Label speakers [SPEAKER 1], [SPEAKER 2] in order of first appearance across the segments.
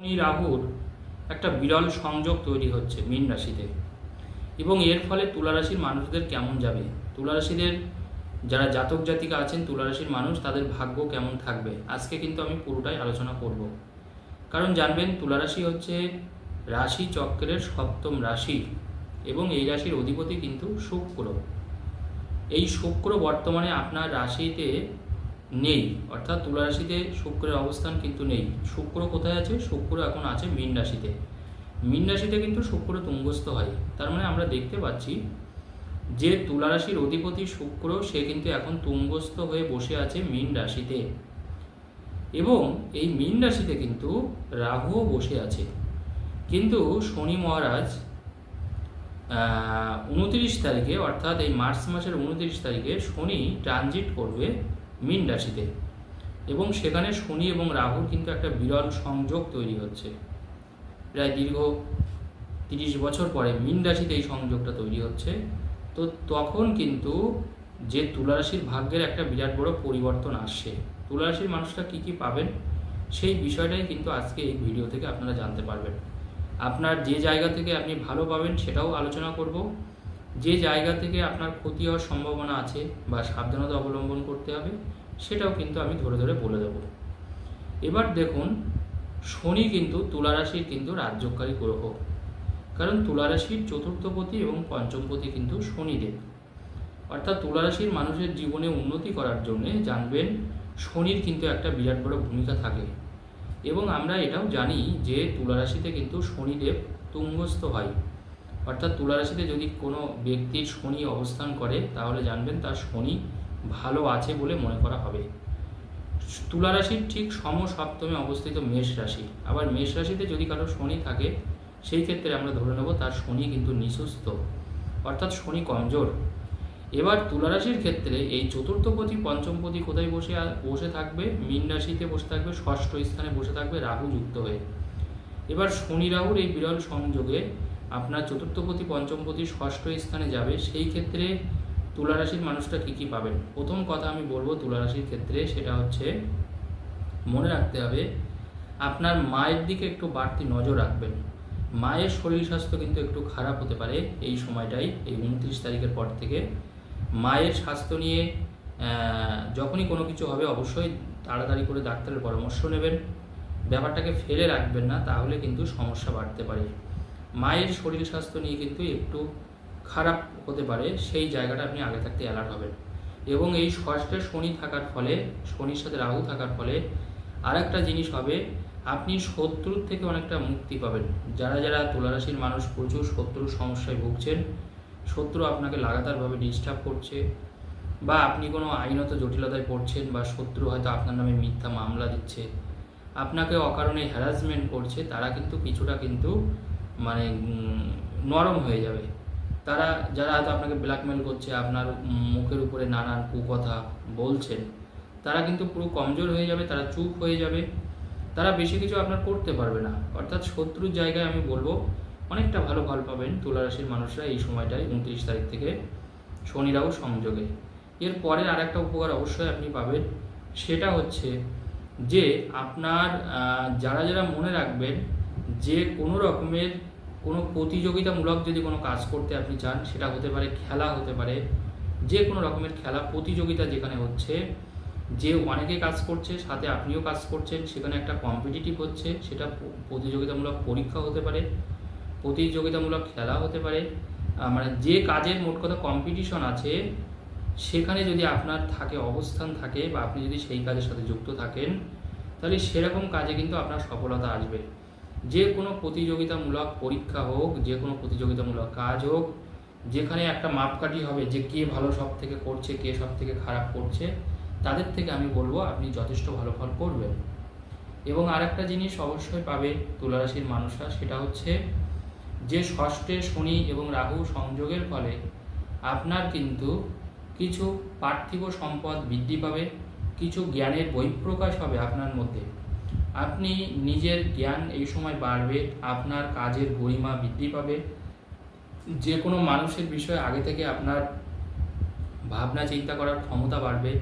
[SPEAKER 1] শনি রাহুর একটা বিরল সংযোগ তৈরি হচ্ছে মীন রাশিতে। এবং এর ফলে তুলারাশির মানুষদের কেমন যাবে? তুলারাশিদের যারা জাতক জাতিকা আছেন তুলারাশির মানুষ, তাদের ভাগ্য কেমন থাকবে? আজকে কিন্তু আমি পুরোটাই আলোচনা করব। কারণ জানবেন তুলারাশি হচ্ছে রাশি চক্রের সপ্তম রাশি এবং এই রাশির অধিপতি কিন্তু শুক্র। এই শুক্র বর্তমানে আপনার রাশিতে নেই। অর্থাৎ তুলা রাশিতে শুক্রের অবস্থান কিন্তু নেই। শুক্র কোথায় আছে? শুক্র এখন আছে মীন রাশিতে। মীন রাশিতে কিন্তু শুক্র তুঙ্গস্থ হয়। তার মানে আমরা দেখতে পাচ্ছি যে তুলা রাশির অধিপতি শুক্র, সে কিন্তু এখন তুঙ্গস্থ হয়ে বসে আছে মীন রাশিতে। এবং এই মীন রাশিতে কিন্তু রাহুও বসে আছে। কিন্তু শনি মহারাজ উনত্রিশ তারিখে, অর্থাৎ এই মার্চ মাসের উনত্রিশ তারিখে শনি ট্রানজিট করবে মীন রাশিতে। এবং সেখানে শনি এবং রাহুর কিন্তু একটা বিরল সংযোগ তৈরি হচ্ছে। প্রায় দীর্ঘ তিরিশ বছর পরে মীন রাশিতে এই সংযোগটা তৈরি হচ্ছে। তো তখন কিন্তু যে তুলারাশির ভাগ্যের একটা বিরাট বড় পরিবর্তন আসছে। তুলারাশির মানুষরা কি কি পাবেন? সেই বিষয়টাই কিন্তু আজকে এই ভিডিও থেকে আপনারা জানতে পারবেন। আপনার যে জায়গা থেকে আপনি ভালো পাবেন সেটাও আলোচনা করব। যে জায়গা থেকে আপনার ক্ষতি হওয়ার সম্ভাবনা আছে বা সাবধানতা অবলম্বন করতে হবে, সেটাও কিন্তু আমি ধরে ধরে বলে দেব। এবার দেখুন, শনি কিন্তু তুলারাশির কিন্তু রাজ্যকারী গ্রহ। কারণ তুলারাশির চতুর্থপতি এবং পঞ্চমপতি কিন্তু শনিদেব। অর্থাৎ তুলারাশির মানুষের জীবনে উন্নতি করার জন্য জানবেন, শনির কিন্তু একটা বিরাট বড় ভূমিকা থাকে। এবং আমরা এটাও জানি যে তুলারাশিতে কিন্তু শনিদেব তুঙ্গস্থ হয়। অর্থাৎ তুলারাশিতে যদি কোনো ব্যক্তির শনি অবস্থান করে, তাহলে জানবেন তার শনি ভালো আছে বলে মনে করা হবে। তুলা রাশির ঠিক সম সপ্তমে অবস্থিত মেষ রাশি। আবার মেষ রাশিতে যদি কারও শনি থাকে, সেই ক্ষেত্রে আমরা ধরে নেব তার শনি কিন্তু নিঃসুস্থ, অর্থাৎ শনি কমজোর। এবার তুলা রাশির ক্ষেত্রে এই চতুর্থপতি পঞ্চমপতি কোথায় বসে বসে থাকবে? মীন রাশিতে বসে থাকবে, ষষ্ঠ স্থানে বসে থাকবে রাহু যুক্ত হয়ে। এবার শনি রাহুর এই বিরল সংযোগে আপনার চতুর্থপতি, পঞ্চমপতি ষষ্ঠ স্থানে যাবে, সেই ক্ষেত্রে তুলা রাশির মানুষটা কী কী পাবেন? প্রথম কথা আমি বলব তুলা রাশির ক্ষেত্রে সেটা হচ্ছে মনে রাখতে হবে, আপনার মায়ের দিকে একটু বাড়তি নজর রাখবেন। মায়ের শরীর স্বাস্থ্য কিন্তু একটু খারাপ হতে পারে এই সময়টাই, এই উনত্রিশ তারিখের পর থেকে। মায়ের স্বাস্থ্য নিয়ে যখনই কোনো কিছু হবে অবশ্যই তাড়াতাড়ি করে ডাক্তারের পরামর্শ নেবেন। ব্যাপারটাকে ফেলে রাখবেন না, তাহলে কিন্তু সমস্যা বাড়তে পারে। মায়ের শরীর স্বাস্থ্য নিয়ে কিন্তু একটু খারাপ হতে পারে, সেই জায়গাটা আপনি আগে থাকতে অ্যালার্ট হবেন। এবং এই ষষ্ঠে শনি থাকার ফলে, শনির সাথে রাহু থাকার ফলে আরেকটা জিনিস হবে, আপনি শত্রুর থেকে অনেকটা মুক্তি পাবেন। যারা যারা তুলারাশির মানুষ, প্রচুর শত্রুর সমস্যায় ভুগছেন, শত্রু আপনাকে লাগাতারভাবে ডিস্টার্ব করছে, বা আপনি কোনো আইনত জটিলতায় পড়ছেন, বা শত্রু হয়তো আপনার নামে মিথ্যা মামলা দিচ্ছে, আপনাকে অকারণে হ্যারাসমেন্ট করছে, তারা কিন্তু কিছুটা কিন্তু মানে নরম হয়ে যাবে। তারা, যারা হয়তো আপনাকে ব্ল্যাকমেল করছে, আপনার মুখের উপরে নানান কুকথা বলছেন, তারা কিন্তু পুরো কমজোর হয়ে যাবে, তারা চুপ হয়ে যাবে। তারা বেশি কিছু আপনার করতে পারবে না। অর্থাৎ শত্রুর জায়গায় আমি বলব, অনেকটা ভালো ফল পাবেন তুলা রাশির মানুষরা এই সময়টায়, উনত্রিশ তারিখ থেকে শনিরাও সংযোগে। এর পরে আর একটা উপকার অবশ্যই আপনি পাবেন, সেটা হচ্ছে যে আপনার যারা যারা মনে রাখবেন যে কোনো রকমের কোনো প্রতিযোগিতামূলক যদি কোনো কাজ করতে আপনি চান, সেটা হতে পারে খেলা, হতে পারে যে কোনো রকমের খেলা, প্রতিযোগিতা যেখানে হচ্ছে, যে অনেকে কাজ করছে, সাথে আপনিও কাজ করছেন, সেখানে একটা কম্পিটিটিভ হচ্ছে, সেটা প্রতিযোগিতামূলক পরীক্ষা হতে পারে, প্রতিযোগিতামূলক খেলা হতে পারে মানে যে কাজের মোট কথা কম্পিটিশন আছে, সেখানে যদি আপনার থাকে, অবস্থান থাকে বা আপনি যদি সেই কাজের সাথে যুক্ত থাকেন, তাহলে সেরকম কাজে কিন্তু আপনার সফলতা আসবে। যে কোনো প্রতিযোগিতামূলক পরীক্ষা হোক, যে কোনো প্রতিযোগিতামূলক কাজ হোক, যেখানে একটা মাপকাঠি হবে যে কে ভালো সব থেকে করছে, কে সব থেকে খারাপ করছে, তাদের থেকে আমি বলব আপনি যথেষ্ট ভালো ফল করবেন। এবং আরেকটা জিনিস অবশ্যই পাবে তুলারাশির মানুষরা, সেটা হচ্ছে যে ষষ্ঠে শনি এবং রাহু সংযোগের ফলে আপনার কিন্তু কিছু পার্থিব সম্পদ বৃদ্ধি পাবে, কিছু জ্ঞানের বহিঃপ্রকাশ হবে আপনার মধ্যে। আপনি নিজের জ্ঞান এই সময় বাড়বে, আপনার কাজের গরিমা বৃদ্ধি পাবে। যে কোনো মানুষের বিষয়ে আগে থেকে আপনার ভাবনা, চিন্তা করার ক্ষমতা বাড়বে।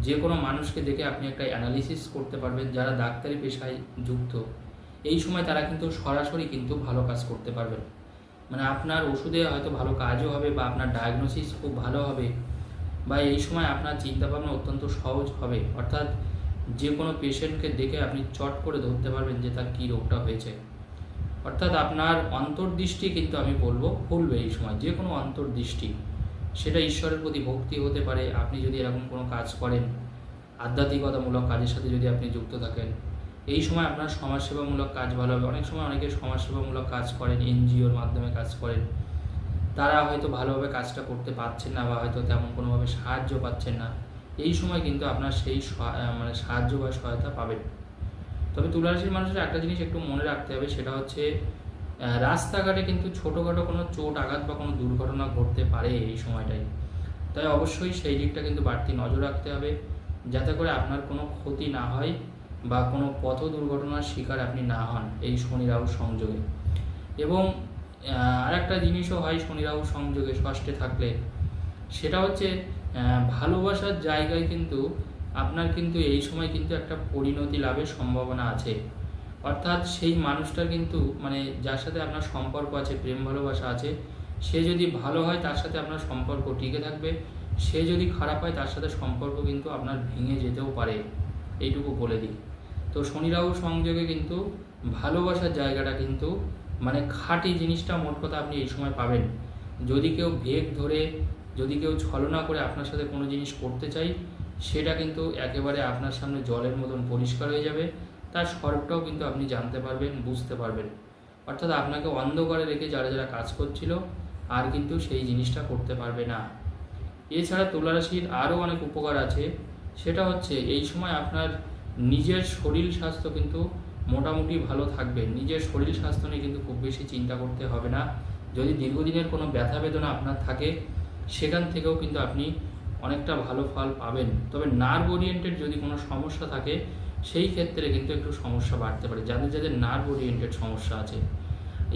[SPEAKER 1] যে কোনো মানুষকে দেখে আপনি একটা অ্যানালিসিস করতে পারবেন, যারা ডাক্তারি পেশায় যুক্ত। এই সময় তারা কিন্তু সরাসরি কিন্তু ভালো কাজ করতে পারবেন মানে আপনার ওষুধে হয়তো ভালো কাজও হবে বা আপনার ডায়াগনোসিস খুব ভালো হবে, বা এই সময় আপনার চিন্তাভাবনা অত্যন্ত সহজ হবে। অর্থাৎ যে কোনো পেশেন্টকে দেখে আপনি চট করে ধরতে পারবেন যে তার কী রোগটা হয়েছে। অর্থাৎ আপনার অন্তর্দৃষ্টি কিন্তু আমি বলব খুলবে এই সময়। যে কোনো অন্তর্দৃষ্টি, সেটা ঈশ্বরের প্রতি ভক্তি হতে পারে। আপনি যদি এরকম কোনো কাজ করেন, আধ্যাত্মিকতামূলক কাজের সাথে যদি আপনি যুক্ত থাকেন, এই সময় আপনার সমাজসেবামূলক কাজ ভালো হবে। অনেক সময় অনেকে সমাজসেবামূলক কাজ করেন, এনজিওর মাধ্যমে কাজ করেন। তারা হয়তো ভালোভাবে কাজটা করতে পারছেন না বা হয়তো তেমন কোনোভাবে সাহায্য পাচ্ছেন না। এই সময় কিন্তু আপনার সেই মানে সাহায্য বা সহায়তা পাবেন। তবে তুলারাশির মানুষের একটা জিনিস একটু মনে রাখতে হবে, সেটা হচ্ছে রাস্তাঘাটে কিন্তু ছোটোখাটো কোনো চোট, আঘাত বা কোনো দুর্ঘটনা ঘটতে পারে এই সময়টায়। তাই অবশ্যই সেই দিকটা কিন্তু বাড়তি নজর রাখতে হবে, যাতে করে আপনার কোনো ক্ষতি না হয় বা কোনো পথ দুর্ঘটনার শিকার আপনি না হন এই শনি রাহু সংযোগে। এবং আর একটা জিনিসও হয় শনি রাহু সংযোগে ষষ্ঠে থাকলে, সেটা হচ্ছে ভালোবাসার জায়গায় কিন্তু আপনার কিন্তু এই সময় কিন্তু একটা পরিণতি লাভের সম্ভাবনা আছে। অর্থাৎ সেই মানুষটা কিন্তু মানে যার সাথে আপনার সম্পর্ক আছে, প্রেম ভালোবাসা আছে, সে যদি ভালো হয় তার সাথে আপনার সম্পর্ক টিকে থাকবে, সে যদি খারাপ হয় তার সাথে সম্পর্ক কিন্তু আপনার ভেঙে যেতেও পারে, এইটুকু বলে দিই। তো শনি রাহু সংযোগে কিন্তু ভালোবাসার জায়গাটা কিন্তু মানে খাঁটি জিনিসটা মোট কথা আপনি এই সময় পাবেন। যদি কেউ ভেগ ধরে যদি কেউ ছলনা করে আপনার সাথে কোনো জিনিস করতে চাই, সেটা কিন্তু একেবারে আপনার সামনে জলের মতন পরিষ্কার হয়ে যাবে। তার স্বরূপটাও কিন্তু আপনি জানতে পারবেন, বুঝতে পারবেন। অর্থাৎ আপনাকে অন্ধকারে রেখে যারা যারা কাজ করছিল, আর কিন্তু সেই জিনিসটা করতে পারবে না। এছাড়া তুলারাশির আরও অনেক উপকার আছে। সেটা হচ্ছে, এই সময় আপনার নিজের শরীর স্বাস্থ্য কিন্তু মোটামুটি ভালো থাকবে। নিজের শরীর স্বাস্থ্য নিয়ে কিন্তু খুব বেশি চিন্তা করতে হবে না। যদি দীর্ঘদিনের কোনো ব্যথা বেদনা আপনার থাকে সেখান থেকেও কিন্তু আপনি অনেকটা ভালো ফল পাবেন। তবে নার্ভ ওরিয়েন্টেড যদি কোনো সমস্যা থাকে, সেই ক্ষেত্রে কিন্তু একটু সমস্যা বাড়তে পারে। যাদের যাদের নার্ভ ওরিয়েন্টেড সমস্যা আছে।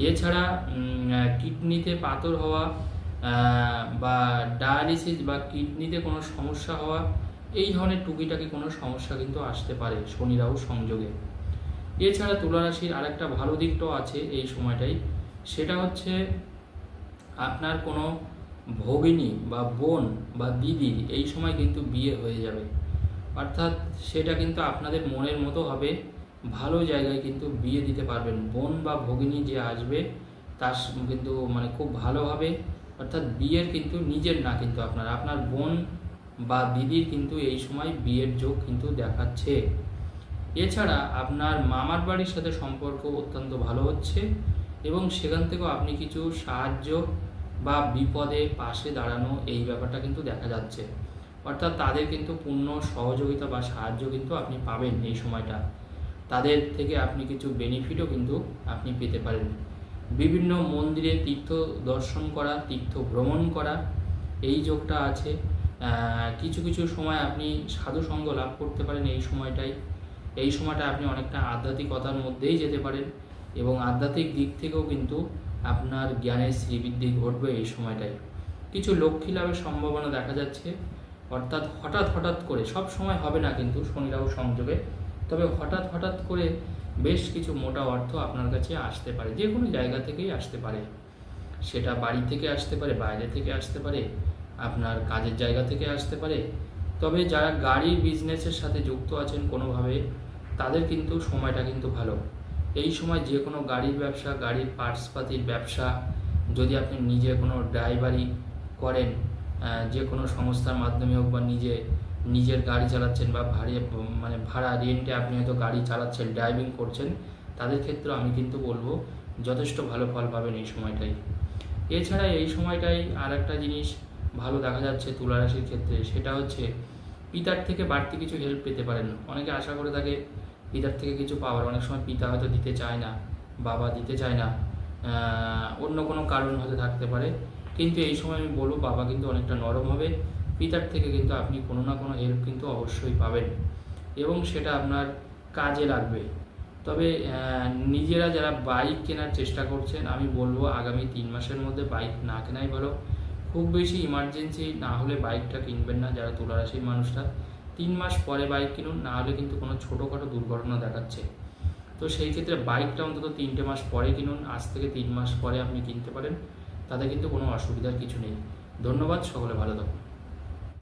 [SPEAKER 1] এছাড়া কিডনিতে পাথর হওয়া বা ডায়ালিসিস বা কিডনিতে কোনো সমস্যা হওয়া, এই ধরনের টুকিটাকি কোনো সমস্যা কিন্তু আসতে পারে শনি রাহু সংযোগে। এছাড়া তুলারাশির আরেকটা ভালো দিকটাও আছে এই সময়টাই। সেটা হচ্ছে আপনার কোনো ভগিনী বা বোন বা দিদি এই সময় কিন্তু বিয়ে হয়ে যাবে। অর্থাৎ সেটা কিন্তু আপনাদের মনের মতো হবে, ভালো জায়গায় কিন্তু বিয়ে দিতে পারবেন। বোন বা ভগিনী যে আসবে, তার কিন্তু মানে খুব ভালো হবে। অর্থাৎ বিয়ের কিন্তু নিজের না কিন্তু আপনার। আপনার বোন বা দিদির কিন্তু এই সময় বিয়ের যোগ কিন্তু দেখাচ্ছে। এছাড়া আপনার মামার বাড়ির সাথে সম্পর্ক অত্যন্ত ভালো হচ্ছে এবং সেখান থেকেও আপনি কিছু সাহায্য বা বিপদে পাশে দাঁড়ানো এই ব্যাপারটা কিন্তু দেখা যাচ্ছে। অর্থাৎ তাদের কিন্তু পূর্ণ সহযোগিতা বা সাহায্য কিন্তু আপনি পাবেন এই সময়টা। তাদের থেকে আপনি কিছু বেনিফিটও কিন্তু আপনি পেতে পারেন। বিভিন্ন মন্দিরে তীর্থ দর্শন করা, তীর্থ ভ্রমণ করা, এই যোগটা আছে। কিছু কিছু সময় আপনি সাধু সঙ্গ লাভ করতে পারেন এই সময়টাই এই সময়টা আপনি অনেকটা আধ্যাত্মিকতার মধ্যেই যেতে পারেন এবং আধ্যাত্মিক দিক থেকেও কিন্তু আপনার জ্ঞানের শ্রীবৃদ্ধি ঘটবে এই সময়টায়। কিছু লক্ষ্মী লাভের সম্ভাবনা দেখা যাচ্ছে। অর্থাৎ হঠাৎ হঠাৎ করে, সব সময় হবে না কিন্তু শনি রাহু সংযোগে। তবে হঠাৎ হঠাৎ করে বেশ কিছু মোটা অর্থ আপনার কাছে আসতে পারে। যে কোনো জায়গা থেকেই আসতে পারে। সেটা বাড়ি থেকে আসতে পারে, বাইরে থেকে আসতে পারে, আপনার কাজের জায়গা থেকে আসতে পারে। তবে যারা গাড়ির বিজনেসের সাথে যুক্ত আছেন কোনোভাবে, তাদের কিন্তু সময়টা কিন্তু ভালো। এই সময় যে কোনো গাড়ির ব্যবসা, গাড়ির পার্টসপাতির ব্যবসা, যদি আপনি নিজে কোনো ড্রাইভারি করেন যে কোনো সংস্থার মাধ্যমে হোক বা নিজে, নিজের গাড়ি চালাচ্ছেন বা ভাড়ে মানে ভাড়া রেন্টে আপনি হয়তো গাড়ি চালাচ্ছেন ড্রাইভিং করছেন, তাদের ক্ষেত্রে আমি কিন্তু বলব যথেষ্ট ভালো ফল পাবেন এই সময়টাই। এছাড়া এই সময়টাই আর একটা জিনিস ভালো দেখা যাচ্ছে তুলা রাশির ক্ষেত্রে, সেটা হচ্ছে পিতার থেকে বাড়তি কিছু হেল্প পেতে পারেন। অনেকে আশা করে থাকে পিতার থেকে কিছু পাওয়ার। অনেক সময় পিতা হয়তো দিতে চায় না, বাবা দিতে চায় না অন্য কোনো কারণ হয়তো থাকতে পারে। কিন্তু এই সময় আমি বলব, বাবা কিন্তু অনেকটা নরম হবে। পিতার থেকে কিন্তু আপনি কোনো না কোনো হেল্প কিন্তু অবশ্যই পাবেন। এবং সেটা আপনার কাজে লাগবে। তবে নিজেরা যারা বাইক কেনার চেষ্টা করছেন, আমি বলব আগামী তিন মাসের মধ্যে বাইক না কেনাই ভালো। খুব বেশি ইমার্জেন্সি না হলে বাইকটা কিনবেন না, যারা তুলারাশির মানুষরা। তিন মাস পরে বাইক কিনুন, না হলে কিন্তু কোনো ছোটোখাটো দুর্ঘটনা দেখাচ্ছে। তো সেই ক্ষেত্রে বাইকটা অন্তত তিনটে মাস পরে কিনুন, আজ থেকে তিন মাস পরে আপনি কিনতে পারেন, তাতে কিন্তু কোনো অসুবিধার কিছু নেই। ধন্যবাদ, সকলে ভালো থাকুন।